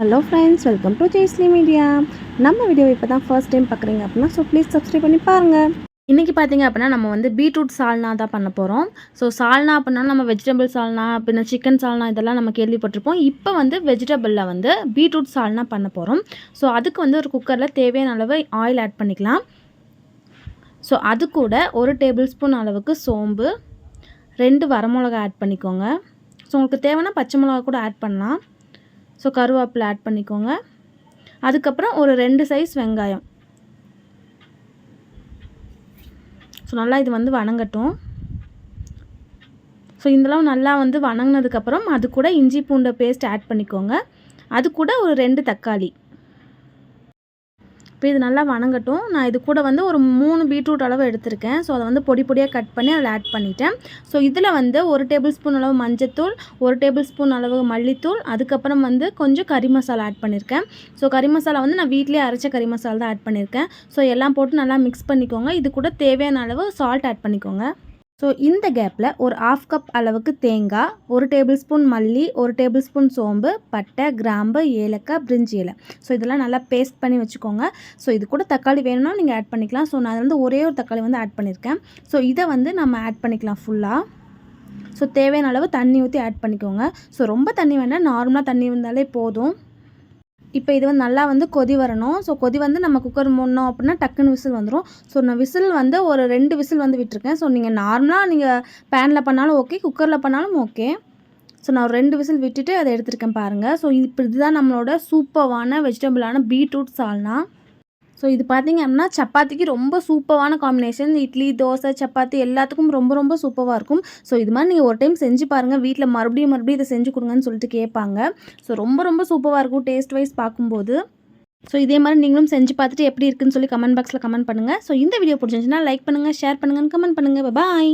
Hello friends welcome to Jaisli media நம்ம video இப்போ தான் ஃபர்ஸ்ட் டைம் பார்க்குறீங்க அப்படின்னா ஸோ ப்ளீஸ் சப்ஸ்கிரைப் பண்ணி பாருங்கள் இன்றைக்கி பார்த்தீங்க அப்படின்னா நம்ம வந்து பீட்ரூட் சால்னா தான் பண்ண போகிறோம் ஸோ சால்னா அப்படின்னா நம்ம வெஜிடபிள் சால்னா பின்ன சிக்கன் சால்னா இதெல்லாம் நம்ம கேள்விப்பட்டிருப்போம். இப்போ வந்து வெஜிடபிளில் வந்து பீட்ரூட் சால்னா பண்ண போகிறோம் ஸோ அதுக்கு வந்து ஒரு குக்கரில் தேவையான அளவு ஆயில் ஆட் பண்ணிக்கலாம். ஸோ அது கூட ஒரு டேபிள் ஸ்பூன் அளவுக்கு சோம்பு ரெண்டு வரமிளகா ஆட் பண்ணிக்கோங்க. ஸோ உங்களுக்கு தேவைன்னா பச்சை மிளகா கூட ஆட் பண்ணலாம். ஸோ கருவேப்பிலை ஆட் பண்ணிக்கோங்க. அதுக்கப்புறம் ஒரு ரெண்டு சைஸ் வெங்காயம். ஸோ நல்லா இது வந்து வணங்கட்டும். ஸோ இதெல்லாம் நல்லா வந்து வணங்கினதுக்கப்புறம் அது கூட இஞ்சி பூண்டை பேஸ்ட் ஆட் பண்ணிக்கோங்க. அது கூட ஒரு ரெண்டு தக்காளி. இப்போ இது நல்லா வணங்கட்டும். நான் இது கூட வந்து ஒரு மூணு பீட்ரூட் அளவு எடுத்திருக்கேன். ஸோ அதை வந்து பொடி பொடியாக கட் பண்ணி அதில் ஆட் பண்ணிட்டேன். ஸோ இதில் வந்து ஒரு டேபிள் ஸ்பூன் அளவு மஞ்சத்தூள் ஒரு டேபிள் ஸ்பூன் அளவு மல்லித்தூள் அதுக்கப்புறம் வந்து கொஞ்சம் கறி மசாலா ஆட் பண்ணியிருக்கேன் ஸோ கறி மசாலா வந்து நான் வீட்டிலே அரைச்ச கறி மசாலா தான் ஆட் பண்ணியிருக்கேன் ஸோ எல்லாம் போட்டு நல்லா மிக்ஸ் பண்ணிக்கோங்க. இது கூட தேவையான அளவு சால்ட் ஆட் பண்ணிக்கோங்க. ஸோ இந்த கேப்பில் ஒரு ஆஃப் கப் அளவுக்கு தேங்காய் ஒரு டேபிள் ஸ்பூன் மல்லி ஒரு டேபிள் ஸ்பூன் சோம்பு பட்டை கிராம்பு ஏலக்காய் பிரிஞ்சி இலை. ஸோ இதெல்லாம் நல்லா பேஸ்ட் பண்ணி வச்சுக்கோங்க. ஸோ இது கூட தக்காளி வேணும்னா நீங்கள் ஆட் பண்ணிக்கலாம். ஸோ நான் வந்து ஒரே ஒரு தக்காளி வந்து ஆட் பண்ணியிருக்கேன் ஸோ இதை வந்து நம்ம ஆட் பண்ணிக்கலாம் ஃபுல்லாக ஸோ தேவையான அளவு தண்ணி ஊற்றி ஆட் பண்ணிக்கோங்க. ஸோ ரொம்ப தண்ணி வேணால் நார்மலாக தண்ணி இருந்தாலே போதும். இப்போ இது வந்து நல்லா வந்து கொதி வரணும். ஸோ கொதி வந்து நம்ம குக்கர் மூடணும் அப்படின்னா டக்குன்னு விசில் வந்துடும் ஸோ நான் விசில் வந்து ஒரு ரெண்டு விசில் வந்து விட்டுருக்கேன். ஸோ நீங்கள் நார்மலாக நீங்கள் பேனில் பண்ணாலும் ஓகே குக்கரில் பண்ணாலும் ஓகே ஸோ நான் ஒரு ரெண்டு விசில் விட்டுட்டு அதை எடுத்திருக்கேன் பாருங்கள் ஸோ இப்போ இதுதான் நம்மளோட சூப்பர்வான வெஜிடபிளான பீட்ரூட் சால்னா ஸோ இது பார்த்திங்க அப்படின்னா சப்பாத்திக்கு ரொம்ப சூப்பரான காம்பினேஷன் இட்லி தோசை சப்பாத்தி எல்லாத்துக்கும் ரொம்ப ரொம்ப சூப்பராக இருக்கும். ஸோ இது மாதிரி நீங்கள் ஒரு டைம் செஞ்சு பாருங்கள் வீட்டில் மறுபடியும் மறுபடியும் இதை செஞ்சு கொடுங்கன்னு சொல்லிட்டு கேட்பாங்க. ஸோ ரொம்ப ரொம்ப சூப்பராக இருக்கும் டேஸ்ட் வைஸ் பார்க்கும்போது. ஸோ இதே மாதிரி நீங்களும் செஞ்சு பார்த்துட்டு எப்படி இருக்குன்னு சொல்லி கமெண்ட் பாக்ஸில் கமெண்ட் பண்ணுங்கள் ஸோ இந்த வீடியோ பிடிச்சிருந்துச்சுன்னா லைக் பண்ணுங்கள் ஷேர் பண்ணுங்கன்னு கமெண்ட் பண்ணுங்கள் பாய்